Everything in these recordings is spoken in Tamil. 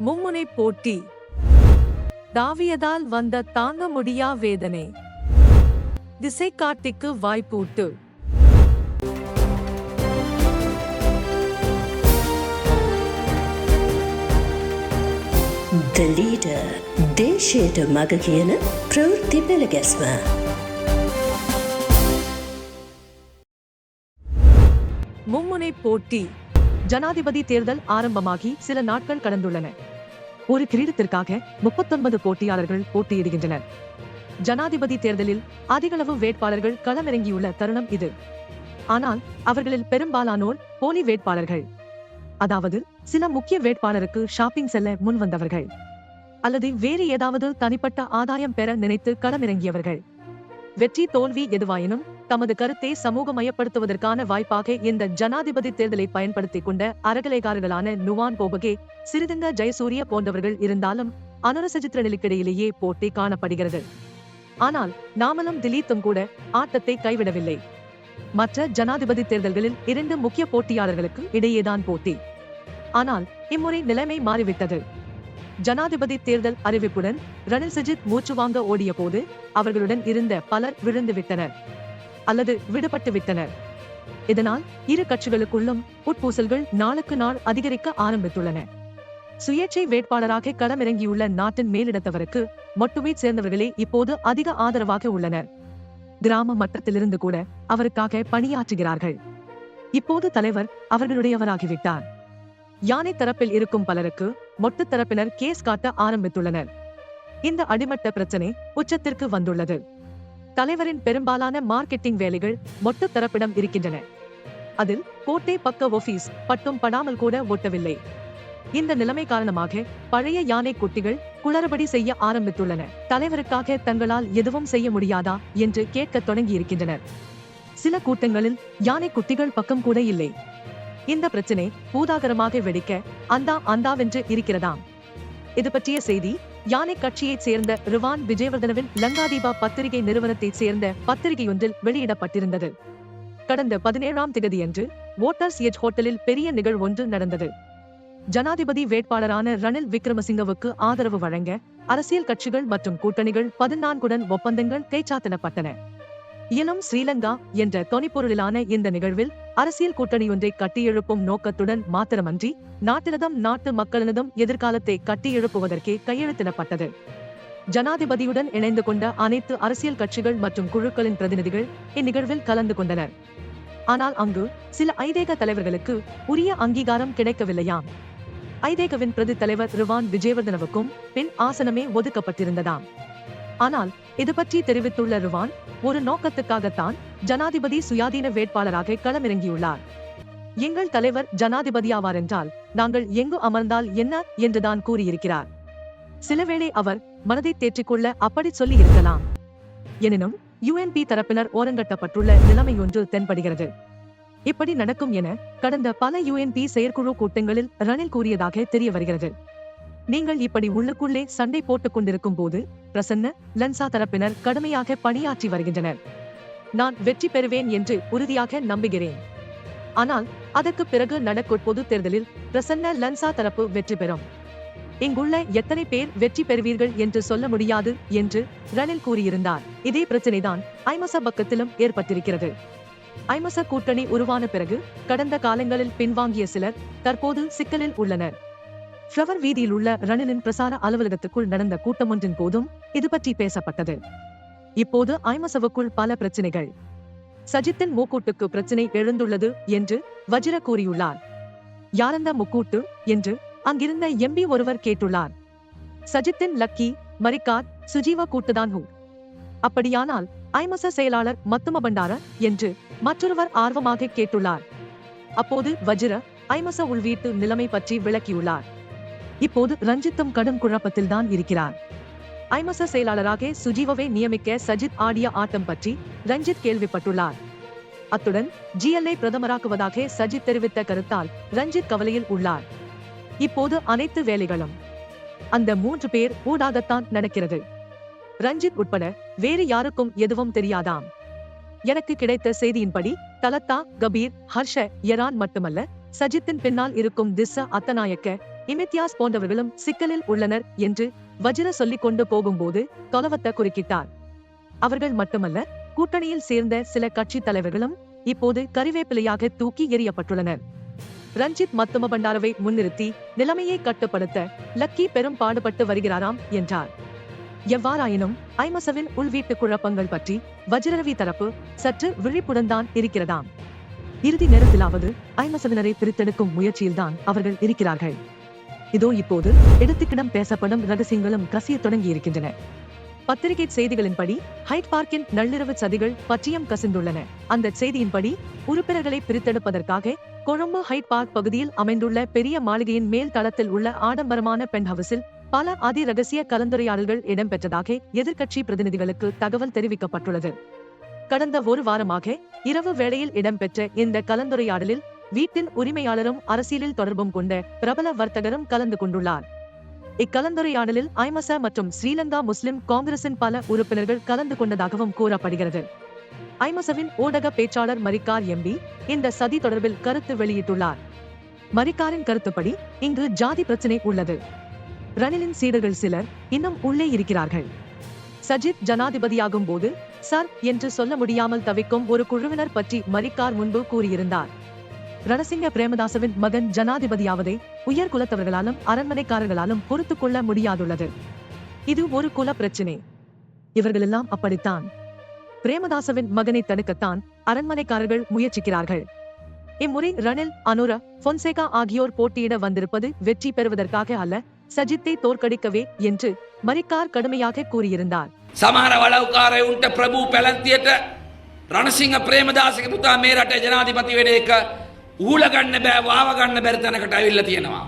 மும்முனை போட்டி தாவியதால் வந்த தாங்க முடியா வேதனை திசை காட்டிக்கு வாய்ப்பூட்டு The leader දේශයට මග කියන ප්‍රවෘත්ති පෙළගැස්ම. மும்முனை போட்டி ஜனாதிபதி தேர்தல் ஆரம்பமாகி சில நாட்கள் கடந்துள்ளன ஒரு கிரீடத்திற்காக முப்பத்தொன்பது போட்டியாளர்கள் போட்டியிடுகின்றனர். ஜனாதிபதி தேர்தலில் அதிகளவு வேட்பாளர்கள் களமிறங்கியுள்ள தருணம் இது. ஆனால் அவர்களில் பெரும்பாலானோர் போலி வேட்பாளர்கள். அதாவது சில முக்கிய வேட்பாளருக்கு ஷாப்பிங் செல்ல முன்வந்தவர்கள். அல்லது வேறு ஏதாவது தனிப்பட்ட ஆதாயம் பெற நினைத்து களமிறங்கியவர்கள். வெற்றி தோல்வி எதுவாயினும் தமது கருத்தை சமூகமயப்படுத்துவதற்கான வாய்ப்பாக இந்த ஜனாதிபதி தேர்தலை பயன்படுத்திக் கொண்ட அறகலைகாரர்களான நுவான் போபகே சிறிதங்க ஜெயசூரிய போன்றவர்கள் இருந்தாலும் அனுரசஜித்ரனிலுக்கிடையிலேயே போட்டி காணப்படுகிறது. ஆனால் நாமலும் திலீத்தும் கூட ஆட்டத்தை கைவிடவில்லை. மற்ற ஜனாதிபதி தேர்தல்களில் இரண்டு முக்கிய போட்டியாளர்களுக்கு இடையேதான் போட்டி. ஆனால் இம்முறை நிலைமை மாறிவிட்டது. ஜனாதிபதி தேர்தல் அறிவிப்புடன் ரணில் சஜித் மூச்சு வாங்க ஓடிய போது அவர்களுடன் இருந்த பலர் விழுந்து விட்டனர் அல்லது விடுபட்டு விட்டனர். இதனால் இரு கட்சிகளுக்குள்ளும் உட்பூசல்கள் நாளுக்கு நாள் அதிகரிக்க ஆரம்பித்துள்ளன. சுயேட்சை வேட்பாளராக களமிறங்கியுள்ள நாட்டின் மேலிடத்தவருக்கு மட்டுமே சேர்ந்தவர்களே இப்போது அதிக ஆதரவாக உள்ளனர். கிராம மட்டத்திலிருந்து கூட அவருக்காக பணியாற்றுகிறார்கள். இப்போது தலைவர் அவர்களுடையவராகிவிட்டார். யானை தரப்பில் இருக்கும் பலருக்கு மொட்டு தரப்பினர் கேஸ் காட்ட ஆரம்பித்துள்ளனர். இந்த அடிமட்ட பிரச்சனை உச்சத்திற்கு வந்துள்ளது. தலைவரின் பெரும்பாலான மார்க்கெட்டிங் வேலைகள் மொட்டு தரப்பிடம் இருக்கின்றன. அதில் கோட்டை பக்க ஒபீஸ் பட்டும் படாமல் கூட ஒட்டவில்லை. இந்த நிலைமை காரணமாக பழைய யானை குட்டிகள் குளறுபடி செய்ய ஆரம்பித்துள்ளன. தலைவருக்காக தங்களால் எதுவும் செய்ய முடியாதா என்று கேட்கத் தொடங்கியிருக்கின்றனர். சில கூட்டங்களில் யானை குட்டிகள் பக்கம் கூட இல்லை. இந்த பிரச்சனை பூதாகரமாக வெடிக்க அந்தா அந்தாவென்று இருக்கிறதாம். இது பற்றிய செய்தி யானை கட்சியைச் சேர்ந்த ரிவான் விஜயவர்தனவின் லங்காதீபா பத்திரிகை நிறுவனத்தைச் சேர்ந்த பத்திரிகையொன்றில் வெளியிடப்பட்டிருந்தது. கடந்த பதினேழாம் திகதியன்று ஓட்டர்ஸ் எஜ் ஹோட்டலில் பெரிய நிகழ்வு ஒன்று நடந்தது. ஜனாதிபதி வேட்பாளரான ரணில் விக்ரமசிங்கவுக்கு ஆதரவு வழங்க அரசியல் கட்சிகள் மற்றும் கூட்டணிகள் பதினான்குடன் ஒப்பந்தங்கள் கைச்சாத்திடப்பட்டன இனம் ஸ்ரீலங்கா என்ற தொனிப்பொருளிலான இந்த நிகழ்வில் அரசியல் கூட்டணியொன்றை கட்டியெழுப்பும் நோக்கத்துடன் மாத்திரமன்றி நாட்டினதும் நாட்டு மக்களினதும் எதிர்காலத்தை கட்டியெழுப்புவதற்கே கையெழுத்திடப்பட்டது. ஜனாதிபதியுடன் இணைந்து கொண்ட அனைத்து அரசியல் கட்சிகள் மற்றும் குழுக்களின் பிரதிநிதிகள் இந்நிகழ்வில் கலந்து கொண்டனர். ஆனால் அங்கு சில ஐதேக தலைவர்களுக்கு உரிய அங்கீகாரம் கிடைக்கவில்லையாம். ஐதேகவின் பிரதி தலைவர் ரிவான் விஜயவர்தனவுக்கும் பின் ஆசனமே ஒதுக்கப்பட்டிருந்ததாம். ஆனால் இது பற்றி தெரிவித்துள்ள ருவான் ஒரு நோக்கத்துக்காகத்தான் ஜனாதிபதி சுயாதீன வேட்பாளராக களமிறங்கியுள்ளார். எங்கள் தலைவர் ஜனாதிபதியாவார் என்றால் நாங்கள் எங்கு அமர்ந்தால் என்ன என்றுதான் கூறியிருக்கிறார். சிலவேளை அவர் மனதை தேற்றிக்கொள்ள அப்படி சொல்லி இருக்கலாம் எனினும் யுஎன்பி தரப்பினர் ஓரங்கட்டப்பட்டுள்ள நிலைமையொன்று தென்படுகிறது. இப்படி நடக்கும் என கடந்த பல யுஎன்பி செயற்குழு கூட்டங்களில் ரணில் கூறியதாக தெரிய வருகிறது நீங்கள் இப்படி உள்ளுக்குள்ளே சண்டை போட்டுக் கொண்டிருக்கும் போது பிரசன்ன லன்சா தரப்பினர் கடுமையாக பணியாற்றி வருகின்றனர். நான் வெற்றி பெறுவேன் என்று உறுதியாக நம்புகிறேன். ஆனால் அதற்கு பிறகு நடக்கும் பொது தேர்தலில் பிரசன்ன லன்சா தரப்பு வெற்றி பெறும். இங்குள்ள எத்தனை பேர் வெற்றி பெறுவீர்கள் என்று சொல்ல முடியாது என்று ரணில் கூறியிருந்தார். இதே பிரச்சனைதான் ஐமச பக்கத்திலும் ஏற்பட்டிருக்கிறது. ஐமச கூட்டணி உருவான பிறகு கடந்த காலங்களில் பின்வாங்கிய சிலர் தற்போது சிக்கலில் உள்ளனர். ஃப்ளவர் வீதியில் உள்ள ரணிலின் பிரசார அலுவலகத்துக்குள் நடந்த கூட்டம் ஒன்றின் போதும் இது பற்றி பேசப்பட்டது. இப்போது ஐமசவுக்குள் பல பிரச்சனைகள். சஜித்தின் மூக்கூட்டுக்கு பிரச்சனை எழுந்துள்ளது என்று வஜிர கூறியுள்ளார். யாரந்த முக்கூட்டு என்று அங்கிருந்த எம்பி ஒருவர் கேட்டுள்ளார். சஜித்தின் லக்கி மரிக்கார் சுஜீவா கூட்டுதான் ஹூ. அப்படியானால் ஐமச செயலாளர் மத்தும பண்டார என்று மற்றொருவர் ஆர்வமாக கேட்டுள்ளார். அப்போது வஜிர ஐமச உள்வீட்டு நிலைமை பற்றி விளக்கியுள்ளார். இப்போது ரஞ்சித்தும் கடும் குழப்பத்தில் தான் இருக்கிறார். ஐமச செயலாளராக சுஜீவவை நியமிக்க சஜித் ஆடிய ஆட்டம் பற்றி ரஞ்சித் கேள்விப்பட்டுள்ளார். அத்துடன் ஜிஎல்ஐ பிரதமராக்குவதாக சஜித் தெரிவித்த கருத்தால் ரஞ்சித் கவலையில் உள்ளார். இப்போது அனைத்து வேலைகளும் அந்த மூன்று பேர் ஊடாகத்தான் நடக்கிறது. ரஞ்சித் உட்பட வேறு யாருக்கும் எதுவும் தெரியாதாம். எனக்கு கிடைத்த செய்தியின்படி தலத்தா கபீர் ஹர்ஷ யரான் மட்டுமல்ல சஜித்தின் பின்னால் இருக்கும் திஸ்ஸ அத்தநாயக்க இமித்தியாஸ் போன்றவர்களும் சிக்கலில் உள்ளனர் என்று வஜிர சொல்லிக் கொண்டு போகும்போது தொலவத்த குறுக்கிட்டார். அவர்கள் மட்டுமல்ல கூட்டணியில் சேர்ந்த சில கட்சி தலைவர்களும் இப்போது கறிவேப்பிலையாக தூக்கி எறியப்பட்டுள்ளனர். ரஞ்சித் மத்தும பண்டாரவை முன்னிறுத்தி நிலைமையை கட்டுப்படுத்த லக்கி பெரும் பாடுபட்டு வருகிறாராம் என்றார். எவ்வாறாயினும் ஐமசவின் உள்வீட்டு குழப்பங்கள் பற்றி வஜ்ரவி தரப்பு சற்று விழிப்புடன் தான் இருக்கிறதாம். இறுதி நேரத்திலாவது ஐமசவினரை பிரித்தெடுக்கும் முயற்சியில்தான் அவர்கள் இருக்கிறார்கள். இதோ இப்போது இடத்துக்கிடம் பேசப்படும் ரகசியங்களும் கசிய தொடங்கி இருக்கின்றன பத்திரிகை செய்திகளின்படி ஹைட் பார்க்கின் நள்ளிரவு சதிகள் பற்றியம் கசிந்துள்ளன. அந்த செய்தியின்படி உறுப்பினர்களை பிரித்தெடுப்பதற்காக கொழும்பு ஹைட் பார்க் பகுதியில் அமைந்துள்ள பெரிய மாளிகையின் மேல் தளத்தில் உள்ள ஆடம்பரமான பென் ஹவுஸில் பல அதி ரகசிய கலந்துரையாடல்கள் இடம்பெற்றதாக எதிர்க்கட்சி பிரதிநிதிகளுக்கு தகவல் தெரிவிக்கப்பட்டுள்ளது. கடந்த ஒரு வாரமாக இரவு வேளையில் இடம்பெற்ற இந்த கலந்துரையாடலில் வீட்டின் உரிமையாளரும் அரசியலில் தொடர்பும் கொண்ட பிரபல வர்த்தகரும் கலந்து கொண்டுள்ளார். இக்கலந்துரையாடலில் ஐமச மற்றும் ஸ்ரீலங்கா முஸ்லிம் காங்கிரசின் பல உறுப்பினர்கள் கலந்து கொண்டதாகவும் கூறப்படுகிறது. ஐமசவின் ஊடக பேச்சாளர் மரிக்கார் எம்பி இந்த சதி தொடர்பில் கருத்து வெளியிட்டுள்ளார். மரிக்காரின் கருத்துப்படி இங்கு ஜாதி பிரச்சனை உள்ளது. ரணிலின் சீடர்கள் சிலர் இன்னும் உள்ளே இருக்கிறார்கள். சஜித் ஜனாதிபதியாகும் போது சர் என்று சொல்ல முடியாமல் தவிக்கும் ஒரு குழுவினர் பற்றி மரிக்கார் முன்பு கூறியிருந்தார். ரணசிங்க பிரேமதாசவின் மகன் ஜனாதிபதியாவதை உயர் குலத்தவர்களாலும் அரண்மனைக்காரர்களாலும் பொறுத்து கொள்ள முடியாதுள்ளது. இது ஒரு குல பிரச்சினை. இவர்களெல்லாம் அப்படித்தான். பிரேமதாசவின் மகனை தடுக்கத்தான் அரண்மனைக்காரர்கள் முயற்சிக்கிறார்கள். இம்முறை ரணில் அனுர பொன்சேகா ஆகியோர் போட்டியிட வந்திருப்பது வெற்றி பெறுவதற்காக அல்ல சஜித்தை தோற்கடிக்கவே என்று மரிக்கார் கடுமையாக கூறியிருந்தார். சமார வளவுக்காரை உண்ட பிரபு பெலத்தியட்ட ரணசிங்க பிரேமதாசக புத்தா மேரட்ட ஜனாதிபதி வேடையக்க එක ඌලගන්න බෑ වාවගන්න බැරි තැනකට ඇවිල්ල තියෙනවා.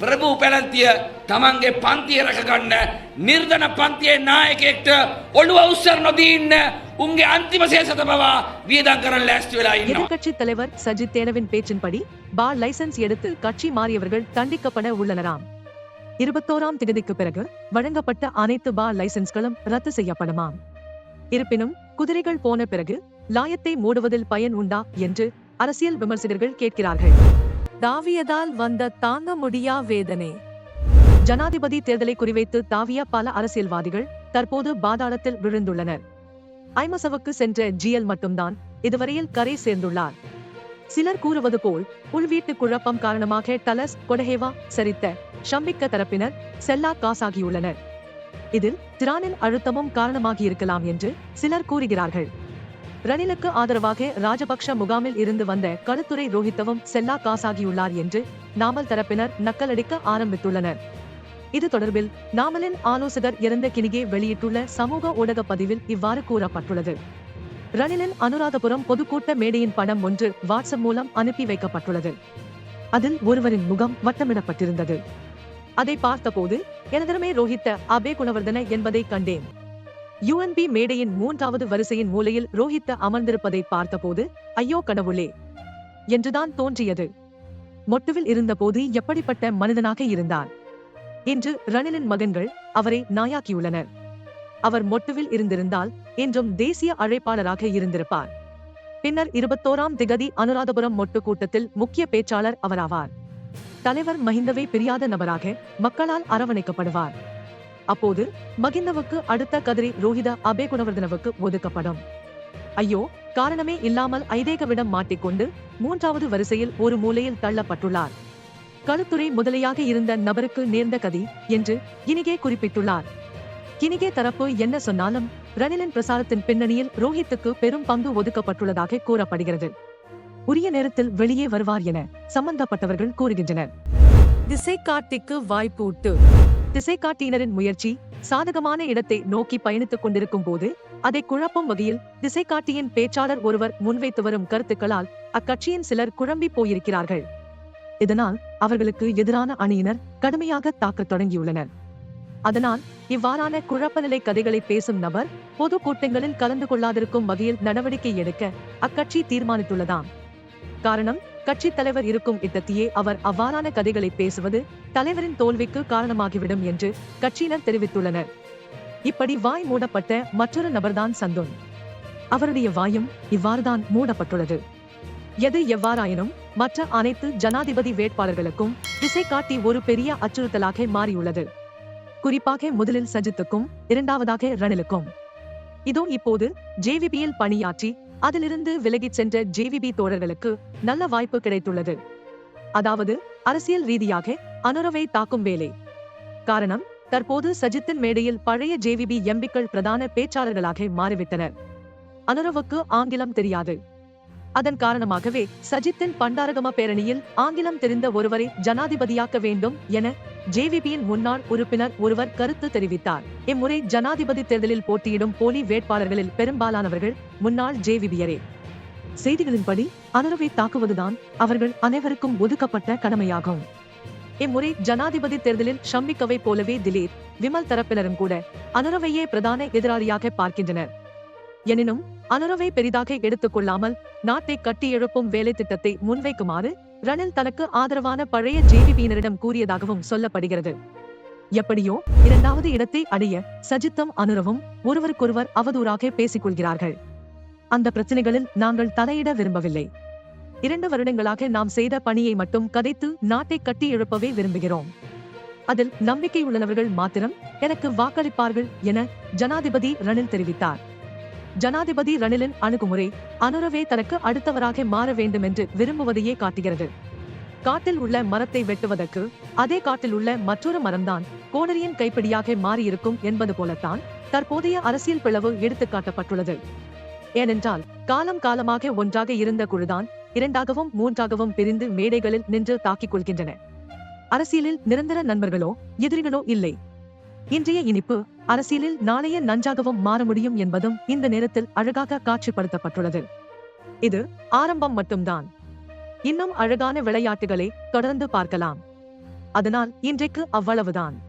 ප්‍රභූ පැලැන්තිය තමන්ගේ පන්තිය රැකගන්න නිර්ධන පන්තියේ නායකෙක්ට ඔළුව උස්සර නොදීන්න උන්ගේ අන්තිම සේසත බවා වියදන් කරන්න ලෑස්ති වෙලා ඉන්නවා. எதிர்க்கட்சி தலைவர் சஜித் தேனவின் பேச்சின்படி பார் லைசன்ஸ் எடுத்து கட்சி மாறியவர்கள் தண்டிக்கப்பட உள்ளனராம் இருபத்தோராம் திகதிக்கு பிறகு வழங்கப்பட்ட அனைத்து பார் லைசன்ஸ்களும் ரத்து செய்யப்படுமாம் இருப்பினும் குதிரைகள் போன பிறகு லாயத்தை மூடுவதில் பயன் உண்டா என்று அரசியல் விமர்சகர்கள் கேட்கிறார்கள். தாவியதால் வந்த தாங்க முடியா வேதனை? ஜனாதிபதி தேர்தலை குறிவைத்து தாவிய பல அரசியல்வாதிகள் தற்போது பாதாளத்தில் விழுந்துள்ளனர். ஐமசவுக்கு சென்ற ஜிஎல் மட்டும்தான் இதுவரையில் கரை சேர்ந்துள்ளார். சிலர் கூறுவது போல் உள்வீட்டு குழப்பம் காரணமாக டலஸ் கொடஹேவா சரித்த ஷம்பிக்க தரப்பினர் செல்லா காசாகியுள்ளனர். இதில் திரானின் அழுத்தமும் காரணமாகியிருக்கலாம் என்று சிலர் கூறுகிறார்கள். ரணிலுக்கு ஆதரவாக ராஜபக்ஷ முகாமில் இருந்து வந்த களுத்துறை ரோஹித்தவும் செல்லா காசாகியுள்ளார் என்று நாமல் தரப்பினர் நக்கலடிக்க ஆரம்பித்துள்ளனர். இது தொடர்பில் நாமலின் ஆலோசகர் இறந்த கிணிகே வெளியிட்டுள்ள சமூக ஊடக பதிவில் இவ்வாறு கூறப்பட்டுள்ளது. ரணிலின் அனுராதபுரம் பொதுக்கூட்ட மேடையின் படம் ஒன்று வாட்ஸ்அப் மூலம் அனுப்பி வைக்கப்பட்டுள்ளது. அதில் ஒருவரின் முகம் வட்டமிடப்பட்டிருந்தது. அதை பார்த்தபோது எனதருமே ரோஹித்த அபே குணவர்தன என்பதை கண்டேன். யுஎன்பி மேடையின் மூன்றாவது வரிசையின் மூலையில் ரோஹித்த அமர்ந்திருப்பதை பார்த்தபோது ஐயோ கடவுளே! என்றுதான் தோன்றியது. மொட்டுவில் இருந்தபோது எப்படிப்பட்ட மனிதனாக இருந்தார் இன்று ரணிலின் மகன்கள் அவரை நாயாக்கியுள்ளனர். அவர் மொட்டுவில் இருந்திருந்தால் என்றும் தேசிய அழைப்பாளராக இருந்திருப்பார். பின்னர் இருபத்தோராம் திகதி அனுராதபுரம் மொட்டு கூட்டத்தில் முக்கிய பேச்சாளர் அவராவார். தலைவர் மஹிந்தவை பிரியாத நபராக மக்களால் அரவணைக்கப்படுவார். அப்போது மகிந்தவுக்கு அடுத்த கதிரி ரோஹிதா அபே குணவர்தனவுக்கு ஒதுக்கப்படும். ஐயோ காரணமே இல்லாமல் ஐதேகவிடம் மாட்டிக்கொண்டு மூன்றாவது வரிசையில் ஒரு மூலையில் தள்ளப்பட்டுள்ளார். களுத்துறை முதலையாக இருந்த நபருக்கு நேர்ந்த கதி என்று கினிகே குறிப்பிட்டுள்ளார். கினிகே தரப்பு என்ன சொன்னாலும் ரணிலின் பிரசாரத்தின் பின்னணியில் ரோஹித்துக்கு பெரும் பங்கு ஒதுக்கப்பட்டுள்ளதாக கூறப்படுகிறது. உரிய நேரத்தில் வெளியே வருவார் என சம்பந்தப்பட்டவர்கள் கூறுகின்றனர். திசை கார்த்திக்கு வாய்ப்பூட்டு. திசைகாட்டியினரின் முயற்சி சாதகமான இடத்தை நோக்கி பயணித்துக் கொண்டிருக்கும் போது அதை குழப்பும் வகையில் திசைகாட்டியின் பேச்சாளர் ஒருவர் முன்வைத்து வரும் கருத்துக்களால் அக்கட்சியின் சிலர் குழம்பி போயிருக்கிறார்கள். இதனால் அவர்களுக்கு எதிரான அணியினர் கடுமையாக தாக்கத் தொடங்கியுள்ளனர். அதனால் இவ்வாறான குழப்பநிலை கதைகளை பேசும் நபர் பொது கூட்டங்களில் கலந்து கொள்ளாதிருக்கும் வகையில் நடவடிக்கை எடுக்க அக்கட்சி தீர்மானித்துள்ளதாம். காரணம் கட்சி தலைவர் இருக்கும் இடத்தையே அவர் அவ்வாறான கதைகளை பேசுவது தலைவரின் தோல்விக்கு காரணமாகிவிடும் என்று கட்சியினர் தெரிவித்துள்ளனர். இப்படி வாய் மூடப்பட்ட மற்றொரு நபர்தான் சந்தோன். அவருடைய வாயும் இவ்வாறுதான் மூடப்பட்டுள்ளது. எது எவ்வாறாயினும் மற்ற அனைத்து ஜனாதிபதி வேட்பாளர்களுக்கும் திசை காட்டி ஒரு பெரிய அச்சுறுத்தலாக மாறியுள்ளது. குறிப்பாக முதலில் சஜித்துக்கும் இரண்டாவதாக ரணிலுக்கும். இதோ இப்போது ஜேவிபியில் பணியாற்றி அதிலிருந்து விலகிச் சென்ற ஜேவிபி தோழர்களுக்கு நல்ல வாய்ப்பு கிடைத்துள்ளது. அதாவது அரசியல் ரீதியாக அனுரவை தாக்கும் வேலை. காரணம் தற்போது சஜித்தின் மேடையில் பழைய ஜேவிபி எம்பிக்கள் பிரதான பேச்சாளர்களாக மாறிவிட்டனர். அனுரவுக்கு ஆங்கிலம் தெரியாது. அதன் காரணமாகவே சஜித்தின் பண்டாரகம பேரணியில் ஆங்கிலம் தெரிந்த ஒருவரை ஜனாதிபதியாக்க வேண்டும் என ஜேவிபியின் முன்னாள் உறுப்பினர் ஒருவர் கருத்து தெரிவித்தார். இம்முறை ஜனாதிபதி தேர்தலில் போட்டியிடும் போலி வேட்பாளர்களில் பெரும்பாலானவர்கள் முன்னாள் ஜேவிபியரே. செய்திகளின்படி அனுரவை தாக்குவதுதான் அவர்கள் அனைவருக்கும் ஒதுக்கப்பட்ட கடமையாகும். இம்முறை ஜனாதிபதி தேர்தலில் ஷம்மிக்கவை போலவே திலீர் விமல் தரப்பினரும் கூட அனுரவையே பிரதான எதிராளியாக பார்க்கின்றனர். எனினும் அனுரவை பெரிதாக எடுத்துக் கொள்ளாமல் நாட்டை கட்டியெழுப்பும் வேலை திட்டத்தை முன்வைக்குமாறு ரணில் தனக்கு ஆதரவான பழைய ஜேவிபியினரிடம் கூறியதாகவும் சொல்லப்படுகிறது. எப்படியோ இரண்டாவது இடத்தை அடைய சஜித்தும் அனுரவும் ஒருவருக்கொருவர் அவதூறாக பேசிக் கொள்கிறார்கள் அந்த பிரச்சனைகளில் நாங்கள் தலையிட விரும்பவில்லை. இரண்டு வருடங்களாக நாம் செய்த பணியை மட்டும் கதைத்து நாட்டை கட்டி எழுப்பவே விரும்புகிறோம். அதில் நம்பிக்கை உள்ளவர்கள் மாத்திரம் எனக்கு வாக்களிப்பார்கள் என ஜனாதிபதி ரணில் தெரிவித்தார். ஜனாதிபதி ரணிலின் அணுகுமுறை அனுரவே தனக்கு அடுத்தவராக மாற வேண்டும் என்று விரும்புவதையே காட்டுகிறது. காட்டில் உள்ள மரத்தை வெட்டுவதற்கு அதே காட்டில் உள்ள மற்றொரு மரம்தான் கோடரியின் கைப்பிடியாக மாறியிருக்கும் என்பது போலத்தான் தற்போதைய அரசியல் பிளவு எடுத்துக்காட்டப்பட்டுள்ளது. ஏனென்றால் காலம் காலமாக ஒன்றாக இருந்த குழுதான் இரண்டாகவும் மூன்றாகவும் பிரிந்து மேடைகளில் நின்று தாக்கிக் கொள்கின்றன. அரசியலில் நிரந்தர நண்பர்களோ எதிரிகளோ இல்லை. இன்றைய இனிப்பு அரசியலில் நாளைய நஞ்சாகவும் மாற முடியும் என்பதும் இந்த நேரத்தில் அழகாக காட்சிப்படுத்தப்பட்டுள்ளது. இது ஆரம்பம் மட்டும்தான். இன்னும் அழகான விளையாட்டுகளை தொடர்ந்து பார்க்கலாம். அதனால் இன்றைக்கு அவ்வளவுதான்.